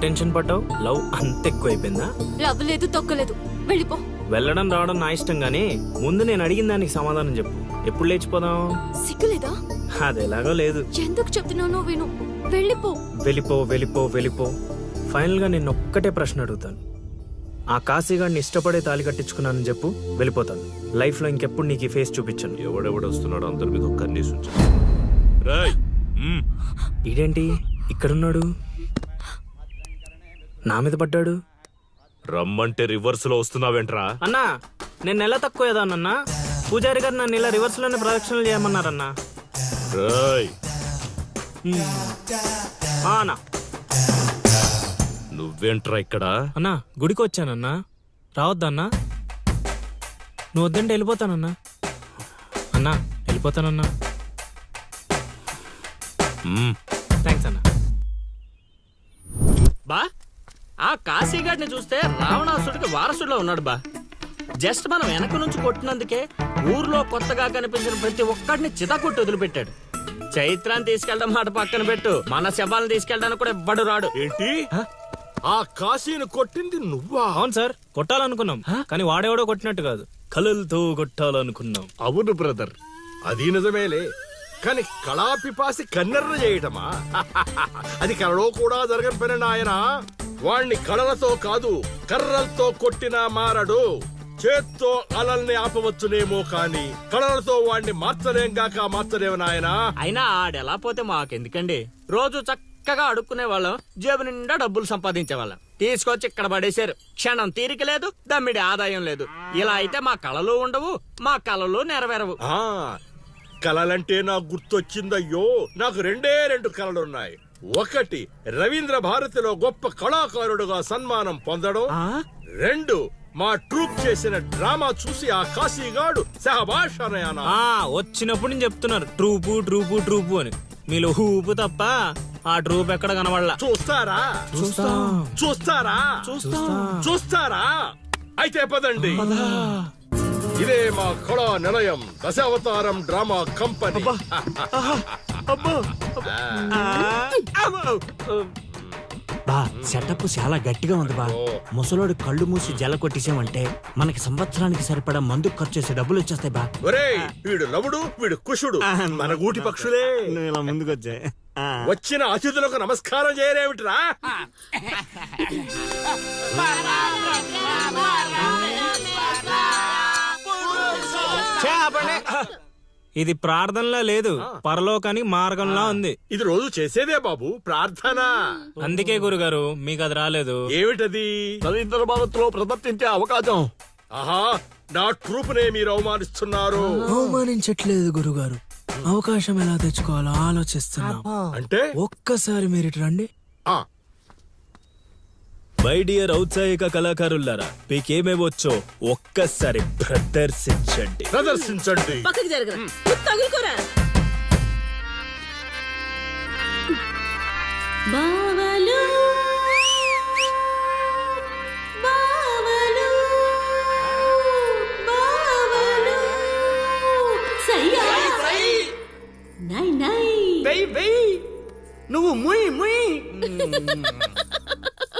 Tension పడ్డావు? Love అంత ఎక్కువైపోయిందా? Love లేదు తొక్కలేదు. వెళ్ళిపో. వెళ్ళడం రావడం నా ఇష్టం గానీ ముందు నేను అడిగిన దానికి సమాధానం చెప్పు. ఎప్పుడు లేచిపోదాం? సిగ్గులేదా? అది ఎలాగో లేదు. ఎందుకు చెప్తున్నానో విను. వెళ్ళిపో. వెళ్ళిపో వెళ్ళిపో వెళ్ళిపో. ఫైనల్గా నేను ఒక్కటే ప్రశ్న అడుగుతాను. ఆ కాశీగాడిని ఇష్టపడే తాలి కట్టించుకున్నానని చెప్పు వెళ్ళిపోతాను. లైఫ్లో ఇంకెప్పుడు నీకు ఈ ఫేస్ చూపించను. ఎవడెవడొస్తున్నాడో అందరి మీద ఒక్క కన్నేసి ఉంచు. రాయ్ మ్మ్. ఇదేంటి? ఇక్కడున్నాడు? నా మీద పడ్డాడు? రమ్మంటే రివర్స్లో వస్తున్నావేంట్రా? అన్నా నేను నెల తక్కువ ఏదానన్నా పూజారి గారు నన్ను ఇలా రివర్స్లోనే ప్రదక్షిణలు చేయమన్నారన్నా. రాయ్. ఆ, అన్నా. నువ్వేంట్రా ఇక్కడ? అన్నా గుడికి వచ్చానన్నా. రావద్దన్నా. నువ్వు వద్దంటే వెళ్ళిపోతానన్నా. అన్నా వెళ్ళిపోతానన్నా. మ్మ్. థ్యాంక్స్ అన్నా. బా. ఆ కాశీగాడిని చూస్తే రావణాసుడికి వారసుడిలో ఉన్నాడు బా. జస్ట్ మనం వెనక నుంచి కొట్టినందుకే ఊర్లో కొత్తగా కనిపించిన ప్రతి ఒక్కడిని చితకొట్టి వదిలిపెట్టాడు. చైత్రాన్ని తీసుకెళ్ళడం మాట పక్కన పెట్టు. మన శవాలను తీసుకెళ్ళడానికి కూడా ఎవ్వడు రాడు. ఏంటి? ఆ కాశీని కొట్టింది నువ్వా? అవును సార్ కొట్టాలనుకున్నాం. కానీ వాడెవడో కొట్టినట్టు కాదు. కలలతో కొట్టాలనుకున్నాం. అవును బ్రదర్ అది నిజమేలే. కానీ కళాపిపాసి కన్నెర్ర చేయటమా? అది కళలో కూడా జరగని పని నాయన. వాణ్ణి కళలతో కాదు కర్రలతో కొట్టినా మారడు. చేత్తో అలల్ని ఆపవచ్చునేమో కాని కళలతో వాణ్ణి మార్చలేం గాక మార్చలేము నాయనా. అయినా ఆడెలా పోతే మాకెందుకండి? రోజు చక్కగా అడుక్కునే వాళ్ళం జేబు నిండా డబ్బులు సంపాదించే వాళ్ళం. తీసుకొచ్చి ఇక్కడ పడేశారు. క్షణం తీరిక లేదు దమ్మిడి ఆదాయం లేదు. ఇలా అయితే మా కళలు ఉండవు మా కళలు నెరవేరవు. ఆ కళలంటే నాకు గుర్తొచ్చిందయ్యో నాకు రెండే రెండు కళలున్నాయి. ఒకటి రవీంద్ర భారతిలో గొప్ప కళాకారుడుగా సన్మానం పొందడం? రెండు మా ట్రూప్ చేసిన డ్రామా చూసి ఆ కాశీగాడు సహబాష్ అనయానా ఆ వచ్చినప్పుడు నేను చెప్తున్నారు ట్రూపు ట్రూపు ట్రూపు అని. మీలో ఊపు తప్ప ఆ ట్రూప్ ఎక్కడ కనబడలా? చూస్తారా? చూస్తాం. చూస్తారా? చూస్తాం. చూస్తారా? అయితే పదండి. ఇదే మా కళా నిలయం దశావతారం డ్రామా కంపెనీ. బా సెటప్ చాలా గట్టిగా ఉంది బా. ముసలోడు కళ్ళు మూసి జల కొట్టేసామంటే మనకి సంవత్సరానికి సరిపడా మందు ఖర్చు చేసే డబ్బులు వచ్చేస్తాయి బా. ఒరేయ్ వీడు లవుడు వీడు కుషుడు. మన గూటి పక్షులే. నువ్వు ఇలా ముందుకు వచ్చాయి. వచ్చిన అతిథులకు నమస్కారం చేయరేమిట్రా? ఆపండి. ఇది ప్రార్థనలా లేదు పరలోకానికి మార్గంలా ఉంది. ఇది రోజు చేసేదే బాబు ప్రార్థన. అందుకే గురుగారు మీకు అది రాలేదు. ఏమిటది? రవీంద్ర భారత్లో ప్రదర్శించే అవకాశం. ఆహా నా ట్రూపునే మీరు అవమానిస్తున్నారు. అవమానించట్లేదు గురుగారు. అవకాశం ఎలా తెచ్చుకోవాలో ఆలోచిస్తున్నాం. అంటే? ఒక్కసారి మీరు ఇటు రండి. ఆ. మై డియర్ ఔత్సాహిక కళాకారులారా మీకేమేమొచ్చో ఒక్కసారి ప్రదర్శించండి. ప్రదర్శించండి. పక్కకి జరగరా? తగులుకోరా? బావలు బావలు బావలు సయ్యా. నై నై. వెయ్యి వెయ్యి నువ్వు ముయ్ ముయ్.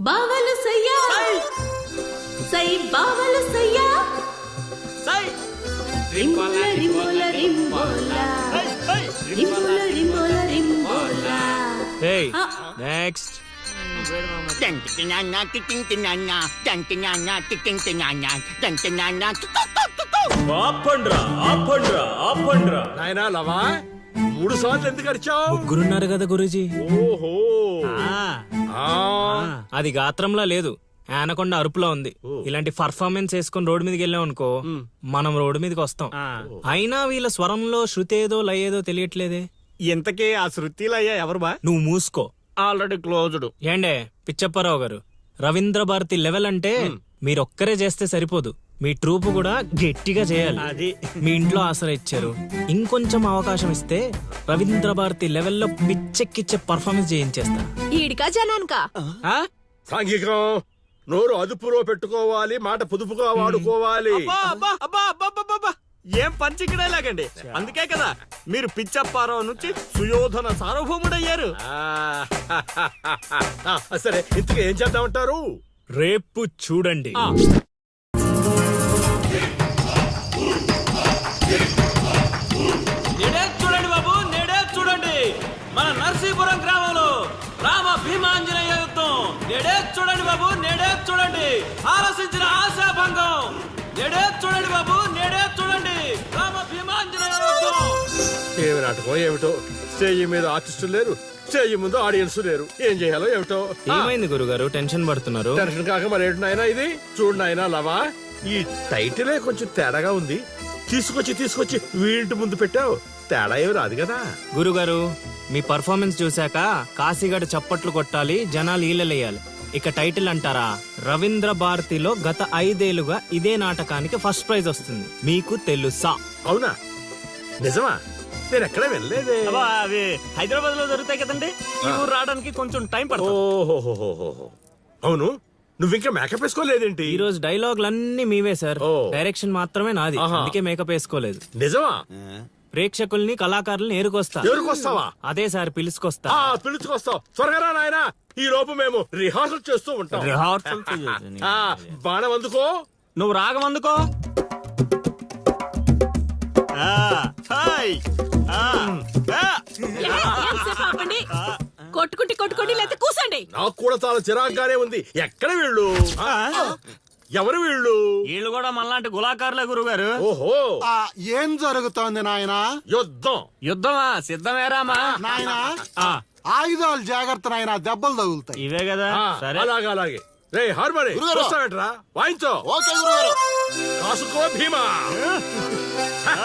బావలు సయ్యా. సై. బావలు సయ్యా. సై. రింబోల రింబోల రింబోల. రింబోల రింబోల రింబోల. ఏయ్ నెక్స్ట్ ఆపండ్రా ఆపండ్రా ఆపండ్రా. నాయనా లవా? మూడు సార్లు ఎందుకు అరిచావు? ముగ్గురున్నారు కదా గురూజీ. ఓహో. ఆ. అది గాత్రంలా లేదు. ఆనకొండ అరుపులా ఉంది. ఇలాంటి పర్ఫార్మెన్స్ వేసుకొని రోడ్డు మీదకి వెళ్ళాం అనుకో మనం రోడ్డు మీదకి వస్తాం. అయినా వీళ్ళ స్వరంలో శృతి ఏదో లయ ఏదో తెలియట్లేదే. ఇంతకీ ఆ శృతిలయ్యా ఎవరు బా? నువ్వు మూసుకో. Already closed. ఏండే పిచ్చప్పారావు గారు రవీంద్ర భారతి లెవెల్ అంటే మీరొక్కరే చేస్తే సరిపోదు. మీ ట్రూప్ కూడా గట్టిగా చేయాలి. అది. మీ ఇంట్లో ఆసరా ఇచ్చారు. ఇంకొంచెం అవకాశం ఇస్తే రవీంద్ర భారతి లెవెల్లో పిచ్చెక్కిచ్చే పర్ఫార్మెన్స్ చేయించేస్తా. ఈడికా జనానికా? ఆ? సాంఘికం నోరు అదుపులో పెట్టుకోవాలి మాట పొదుపుగా వాడుకోవాలి. అబ్బా, అబ్బా, అబ్బా, అబ్బా, అబ్బా, అబ్బా. ఏం పంచికడే లాగండి అందుకే కదా మీరు పిచ్చప్పారావు నుంచి సుయోధన సార్వభౌముడయ్యారు. ఆ, ఆ, సరే ఇంతకు ఏం చేద్దామంటారు? రేపు చూడండి. ఆ. చూడండి ఆలోచించిన ఆశాభంగం. నేడే చూడండి బాబు నేడే చూడండి. రామ భీమాంజనేయ ఏమి నాటకం ఏమిటో? స్టేజ్ మీద ఆర్టిస్టులు లేరు స్టేజ్ ముందు ఆడియన్స్ లేరు. ఏం చేయాలో ఏమిటో? ఏమైంది గురుగారు? టెన్షన్ పడుతున్నారు. టెన్షన్ కాక మరేంటి నాయనా ఇది? చూడు నాయనా లవా ఈ టైటిలే కొంచెం తేడాగా ఉంది. తీసుకొచ్చి తీసుకొచ్చి వీంటి ముందు పెట్టావు. తేడా ఏమి రాదు కదా. గురుగారు మీ పర్ఫార్మెన్స్ చూశాక కాశీగడ చప్పట్లు కొట్టాలి జనాలు ఈలలేయాలి. ఇక టైటిల్ అంటారా? రవీంద్ర భారతిలో గత ఐదేళ్ళుగా ఇదే నాటకానికి ఫస్ట్ ప్రైజ్ వస్తుంది. మీకు తెలుసా? అవునా? నిజమా? నేను ఎక్కడ వెళ్ళలేదే. అబ్బా, అవి హైదరాబాద్లో దొరుకుతాయి కదండి. ఈ ఊరు రావడానికి కొంచెం టైం పడుతుంది. ఓహోహోహోహో. అవును? నువ్వు ఇంకా మేకప్ వేసుకోలేదేంటి? ఈ రోజు డైలాగులన్నీ మీవే సార్. ఓ. డైరెక్షన్ మాత్రమే నాది. ఆహా. అందుకే మేకప్ వేసుకోలేదు. నిజమా? ప్రేక్షకుల్ని కళాకారుల్ని ఏరుకొస్తా. ఎవరికొస్తావా అదే సార్ పిలుచుకొస్తా. ఆ పిలుచుకొస్తావు. త్వరగా రా నాయనా. ఈ లోపు మేము రిహార్సల్ చేస్తూ ఉంటాం. రిహార్సల్. ఆ బాణం అందుకో. నువ్వు రాగం అందుకో. హాయ్. ఎంతసేపు ఆపండి? కొట్టుకుంటే కొట్టుకోండి లేకపోతే కూసండి. నాకు కూడా చాలా చిరాగ్గానే ఉంది. ఎక్కడ వీళ్ళు? ఆ, ఎవరు వీళ్ళు? వీళ్ళు కూడా మనలాంటి గులాకారులే గురుగారు. ఓహో. ఆ ఏం జరుగుతోంది నాయనా? యుద్ధం. యుద్ధమా? సిద్ధమేరామా? నాయనా ఆ, ఆయుధాలు జాగ్రత్త నాయనా దెబ్బలు తగులుతాయి. ఇవే కదా? సరే. అలాగే అలాగే. రే హార్మోని గురుగారు. వస్తావేంట్రా? వాయించో. ఓకే గురుగారు. కాసుకో భీమా. ఆ,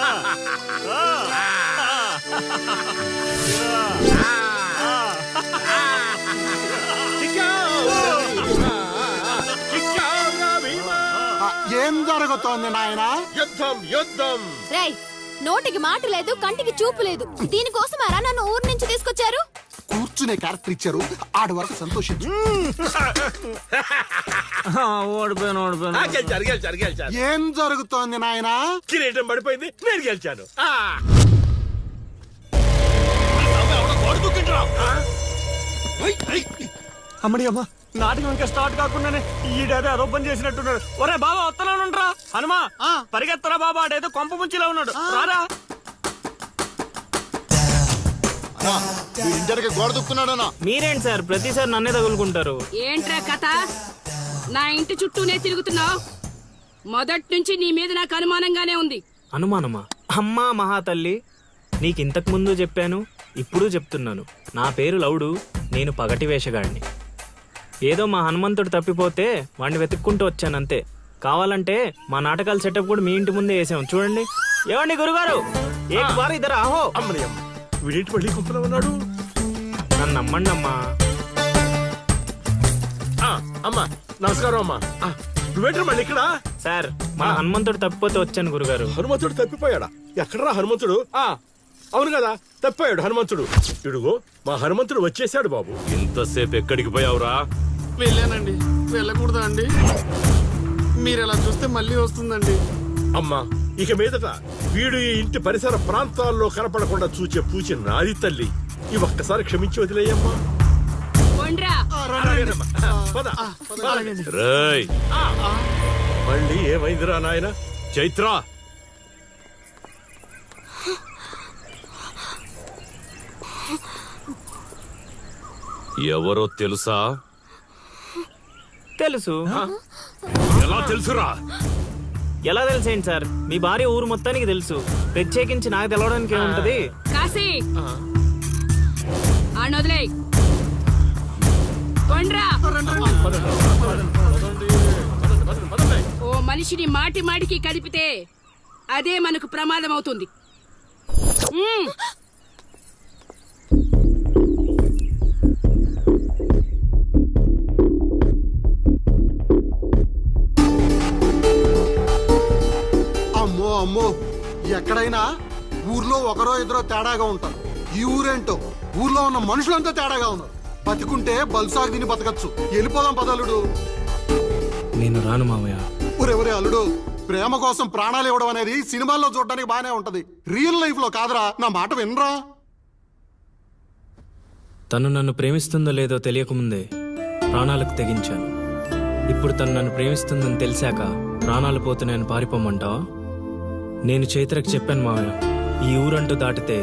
ఏం జరుగుతోంది నాయనా? యుద్ధం యుద్ధం. రేయ్ నోటికి మాట లేదు కంటికి చూపు లేదు. దీనికోసమారా నన్ను ఊరు నుంచి తీసుకొచ్చారు? కూర్చునే క్యారెక్టర్ ఇచ్చారు. ఆడి వరకు సంతోషించు. ఆ, ఓడిపోయాను ఓడిపోయాను. గెలిచారు గెలిచారు గెలిచారు. ఏం జరుగుతోంది నాయనా? కిరీటం పడిపోయింది నేను గెలిచాను. ఆ? అమ్మడి అమ్మ. నాటకం ఇంకా స్టార్ట్ కాకుండానే ఈడేదో అదో పని చేసినట్టున్నాడు. ఒరే బాబా వస్తున్నానుండ్రా హనుమా పరిగెత్తరా బాబా? ఆడేదో కొంప ముంచిలా ఉన్నాడు. రారా? ఇంటర్కి గోడ దుక్కున్నాడనా మీరేంటి సార్? ప్రతిసారి నన్నే తగులుకుంటారు. ఏంట్రా కథ? నా ఇంటి చుట్టూనే తిరుగుతున్నావు. మొదటి నుంచి నీ మీద నాకు అనుమానంగానే ఉంది. అనుమానమా? అమ్మా మహాతల్లి నీకు ఇంతకు ముందు చెప్పాను ఇప్పుడు చెప్తున్నాను. నా పేరు లౌడు నేను పగటి వేషగాడిని. ఏదో మా హనుమంతుడు తప్పిపోతే వాడిని వెతుక్కుంటూ వచ్చానంతే. కావాలంటే మా నాటకాల సెటప్ కూడా మీ ఇంటి ముందే వేసాం. చూడండి. ఏమండి గురుగారు? ఏక్ బార్ ఇద్దరు? ఆహో అమ్మని అమ్మ. వీడేంటి మళ్ళీ గుంపులో ఉన్నాడు? నన్ను నమ్మండి అమ్మా. ఆ, అమ్మా. నమస్కారం అమ్మా. ఆ, నువ్వేంటి మళ్ళీ ఇక్కడ? సార్ మా హనుమంతుడు తప్పిపోతే వచ్చాను గురుగారు. హనుమంతుడు తప్పిపోయాడా? ఎక్కడరా హనుమంతుడు? ఆ అవును కదా తప్పిపోయాడు హనుమంతుడు. ఇడుగో మా హనుమంతుడు వచ్చేసాడు బాబు. ఇంతసేపు ఎక్కడికి పోయావురా? వెళ్ళానండి. వెళ్ళకూడదా అండి మీరు ఎలా చూస్తే మళ్ళీ వస్తుందండి. అమ్మా ఇక మీదట వీడు ఈ ఇంటి పరిసర ప్రాంతాల్లో కనపడకుండా చూచే పూచి నాది తల్లి. ఈ ఒక్కసారి క్షమించి వదిలేయమ్మా. రేయ్. మళ్ళీ ఏమైందిరా నాయన? చైత్ర! ఎవరో తెలుసా? తెలుసు. ఎలా తెలుసురా? ఎలా తెలిసేంటి సార్? మీ భార్య ఊరు మొత్తానికి తెలుసు. ప్రత్యేకించి నాకు తెలవడానికి ఏముంటది? కాశీ. ఆనొదిలే కొండ్రా ఓ మనిషిని మాటి మాటికి కదిపితే అదే మనకు ప్రమాదం అవుతుంది అమ్మో ఎక్కడైనా ఊర్లో ఒకరో ఇద్దరో తేడాగా ఉంటారు. ఈ ఊరేంటో? ఊర్లో ఉన్న మనుషులంతా తేడాగా ఉన్నారు. బతికుంటే బల్సాగు తిని బతకచ్చు. వెళ్ళిపోదాం పదలుడు నేను రాను మావయ్య ఒరే ఒరే అల్లుడు ప్రేమ కోసం ప్రాణాలు ఇవ్వడం అనేది సినిమాల్లో చూడడానికి బానే ఉంటది. రియల్ లైఫ్లో కాదురా నా మాట వినరా? తను నన్ను ప్రేమిస్తుందో లేదో తెలియకముందే ప్రాణాలకు తెగించాను. ఇప్పుడు తను నన్ను ప్రేమిస్తుందని తెలిసాక ప్రాణాలు పోతున్నాయని పారిపోమంటావా? నేను చైత్రకు చెప్పాను మావయ్య. ఈ ఊరంటూ దాటితే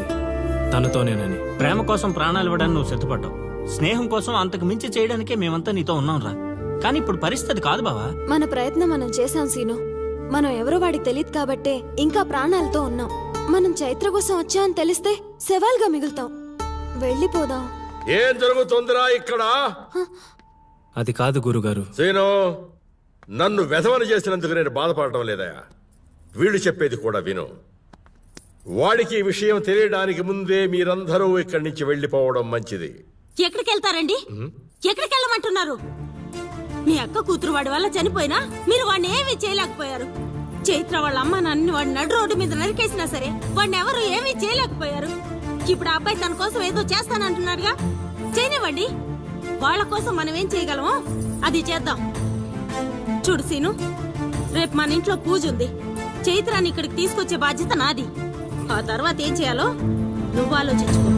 తనతోనేనని. ప్రేమ కోసం ప్రాణాలు ఇవ్వడానికి నువ్వు సిద్ధపడ్డావు. స్నేహం కోసం అంతకు మించి చేయడానికే మేమంతా నీతో ఉన్నాం రా కానీ ఇప్పుడు పరిస్థితి కాదు బావా. మన ప్రయత్నం మనం చేశాం సీను. మనం ఎవరో వాడికి తెలియదు కాబట్టే ఇంకా ప్రాణాలతో ఉన్నాం. మనం చైత్ర కోసం వచ్చామని తెలిస్తే శవాల్గా మిగులుతాం. వెళ్ళిపోదాం. ఏం జరుగుతుందిరా ఇక్కడ? అది కాదు గురుగారు. సీను నన్ను వెధవని చేసినందుకు నేను బాధపడటం లేదయా వీళ్ళు చెప్పేది కూడా విను. వాడికి ఈ విషయం తెలియడానికి ముందే మీరందరూ ఇక్కడి నుంచి వెళ్ళిపోవడం మంచిది. ఎక్కడికి వెళ్తారండి ఎక్కడికి వెళ్ళమంటున్నారు మీ అక్క కూతురు వాడి వల్ల చనిపోయినా మీరు వాడిని ఏమీ చేయలేకపోయారు. చైత్ర వాళ్ళ అమ్మ నన్ను వాడి నడు రోడ్డు మీద నరికేసినా సరే వాడిని ఎవరు ఏమీ చేయలేకపోయారు. ఇప్పుడు ఆ అబ్బాయి తన కోసం ఏదో చేస్తానంటున్నాడుగా. చేయనివ్వండి. వాళ్ళ కోసం మనం ఏం చేయగలమో అది చేద్దాం. చూడు సీను రేపు మన ఇంట్లో పూజ ఉంది. చైత్రాన్ని ఇక్కడికి తీసుకొచ్చే బాధ్యత నాది. ఆ తర్వాత ఏం చేయాలో నువ్వు ఆలోచించుకో.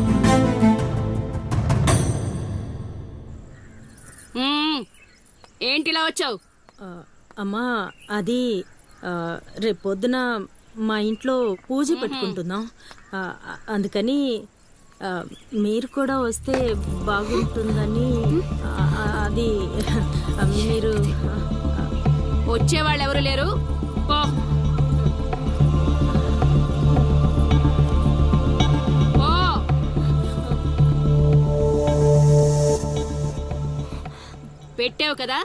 ఏంటిలా వచ్చావు? అమ్మా అది ఆ, రేపు పొద్దున మా ఇంట్లో పూజ పెట్టుకుంటున్నాం. అందుకని మీరు కూడా వస్తే బాగుంటుందని అది మీరు వచ్చేవాళ్ళు ఎవరు లేరు? పో. పెట్టావు కదా?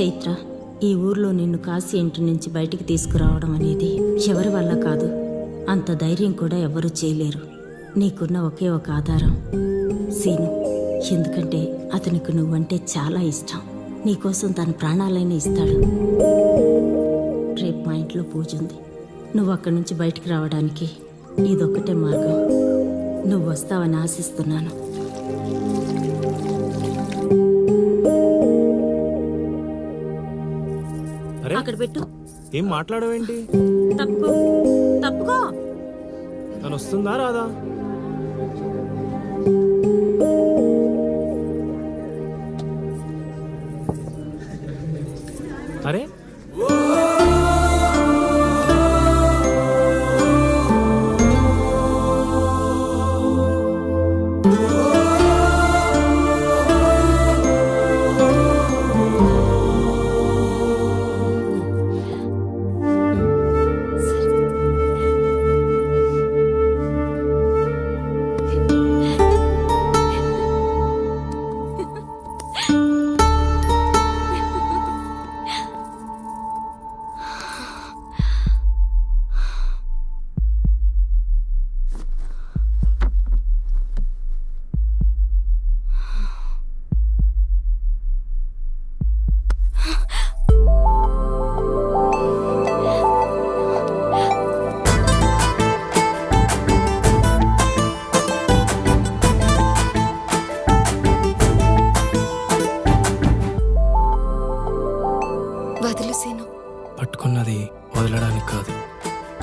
చైత్ర ఈ ఊర్లో నిన్ను కాశీ ఇంటి నుంచి బయటికి తీసుకురావడం అనేది ఎవరి వల్ల కాదు. అంత ధైర్యం కూడా ఎవరు చేయలేరు. నీకున్న ఒకే ఒక ఆధారం. సీను ఎందుకంటే అతనికి నువ్వంటే చాలా ఇష్టం. నీకోసం తన ప్రాణాలైనా ఇస్తాడు. రేపు మా ఇంట్లో పూజ ఉంది. నువ్వు అక్కడి నుంచి బయటికి రావడానికి ఇదొక్కటే మార్గం. నువ్వు వస్తావని ఆశిస్తున్నాను. అరే అక్కడ పెట్టు. ఏం మాట్లాడవేంటి? తప్పుకో తప్పుకో. తను వస్తుందా రాదా? అరే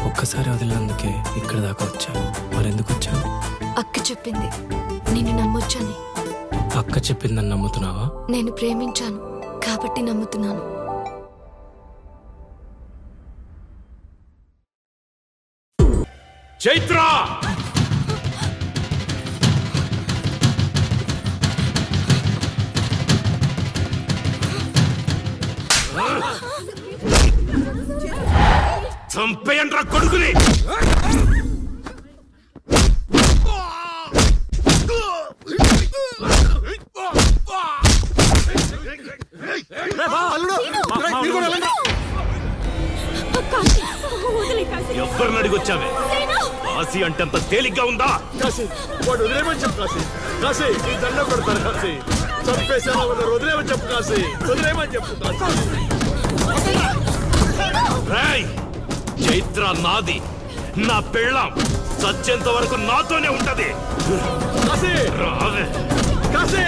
ఒక్కసారి వదిలినందుకే ఇక్కడ దాకా వచ్చాను. మరెందుకు వచ్చాను? అక్క చెప్పింది. నిన్ను నమ్మొచ్చని. అక్క చెప్పిందని నమ్ముతున్నావా? నేను ప్రేమించాను. కాబట్టి నమ్ముతున్నాను. చైత్ర! చంపేయండ్రా కొడుకుని! ఎవరిని అడిగొచ్చావే? ఆసి అంటే అంత తేలిగ్గా ఉందా? కాశీ వాడు వదిలేమని చెప్పు కాశీ. కాశీ నీ దండం పెడతాను కాశీ. చంపేసేలా ఉన్నారు వదిలేమని చెప్పు కాశీ. వదిలేమని చెప్పు కాశీ! చైత్ర నాది. నా పెళ్ళాం చచ్చేంత వరకు నాతోనే ఉంటది. కాశీ! రావే. కాశీ!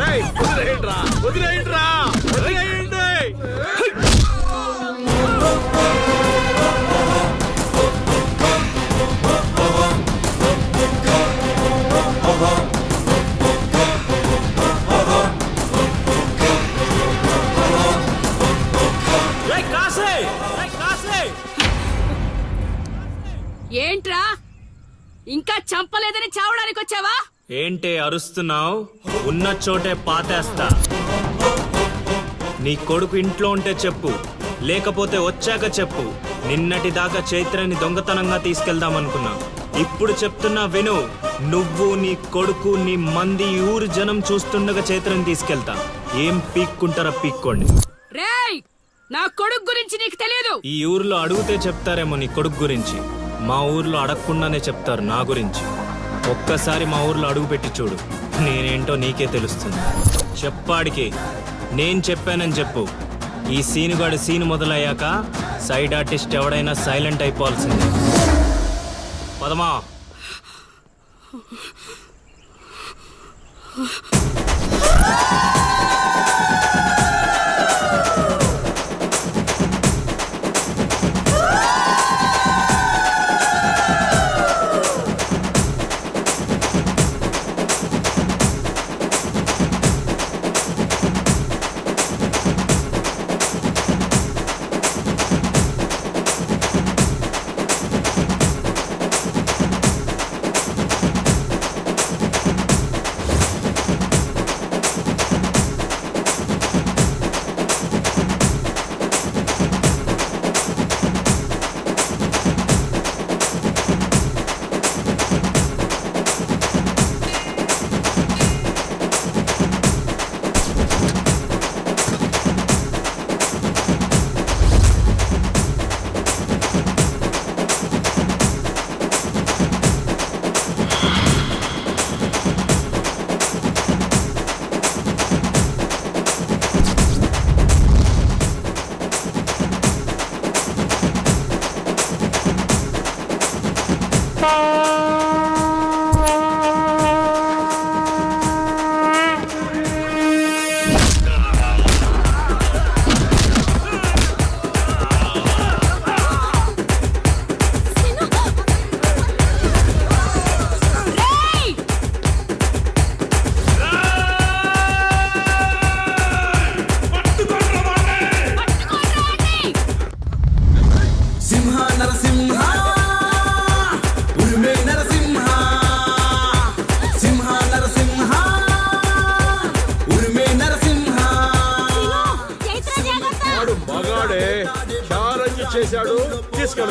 రేయ్, వదిలేయండిరా వదిలేయండిరా వదిలేయండి! ఏంట్రా? ఇంకా చంపలేదని చావడానికి వచ్చావా? ఏంటే అరుస్తున్నావు? ఉన్న చోటే పాతేస్తా. నీ కొడుకు ఇంట్లో ఉంటే చెప్పు లేకపోతే వచ్చాక చెప్పు. నిన్నటి దాకా చైత్రని దొంగతనంగా తీసుకెళ్దాం అనుకున్నా ఇప్పుడు చెప్తున్నా విను నువ్వు నీ కొడుకు నీ మంది ఊరు జనం చూస్తుండగా చైత్రని తీసుకెళ్తా. ఏం పీక్కుంటారా పీక్కోండి. రేయ్! నా కొడుకు గురించి నీకు తెలియదు. ఈ ఊర్లో అడిగితే చెప్తారేమో నీ కొడుకు గురించి. మా ఊర్లో అడగకుండానే చెప్తారు నా గురించి. ఒక్కసారి మా ఊర్లో అడుగు పెట్టి చూడు. నేనేంటో నీకే తెలుస్తుంది. చెప్పాడికి. నేను చెప్పానని చెప్పు. ఈ సీనుగాడి సీన్ మొదలయ్యాక సైడ్ ఆర్టిస్ట్ ఎవడైనా సైలెంట్ అయిపోవాల్సిందే. పదమా?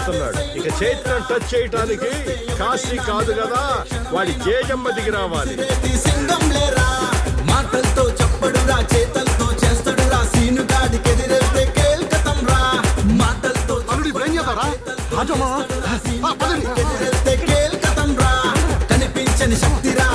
తీసుకెళ్తున్నాడు ఇక చైత్రం టచ్ చేయటానికి కాశీ కాదు కదా వాడి జేజమ్మ దిగి రావాలి. చేతి సింగం లేరా? మాటలతో చెప్పడురా చేతలతో చేస్తాడురా సీనుగాడికి ఎదిరేస్తే కేల్కతం రా మాటలతో అల్లుడు రాజమ్మా. పదండి. ఎదిరేస్తే కేల్కతం రా కనిపించని శక్తిరా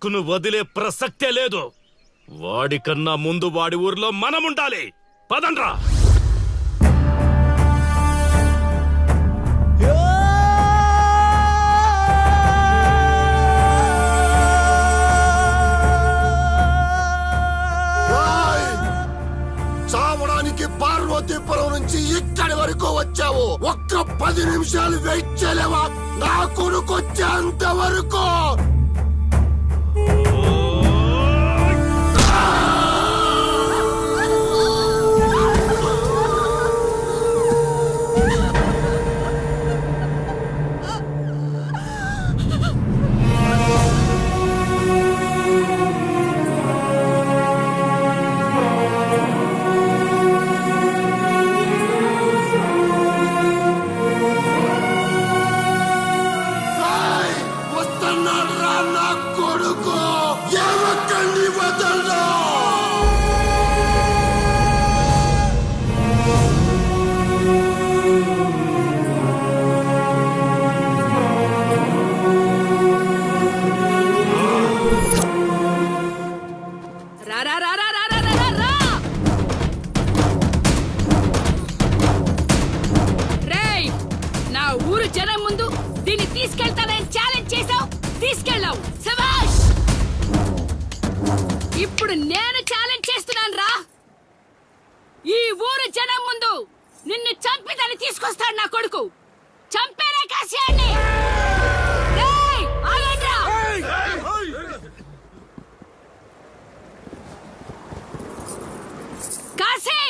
కొడుకును వదిలే ప్రసక్తే లేదు. వాడికన్నా ముందు వాడి ఊర్లో మనముండాలి. పదండ్రా. పార్వతీపురం నుంచి ఇక్కడి వరకు వచ్చావు. ఒక్క పది నిమిషాలు వెయిట్ చేయలేవా? నా కొడుకు వచ్చేంత వరకు Wow! చంపేరే కాశ్యాన్ని! కాశీ!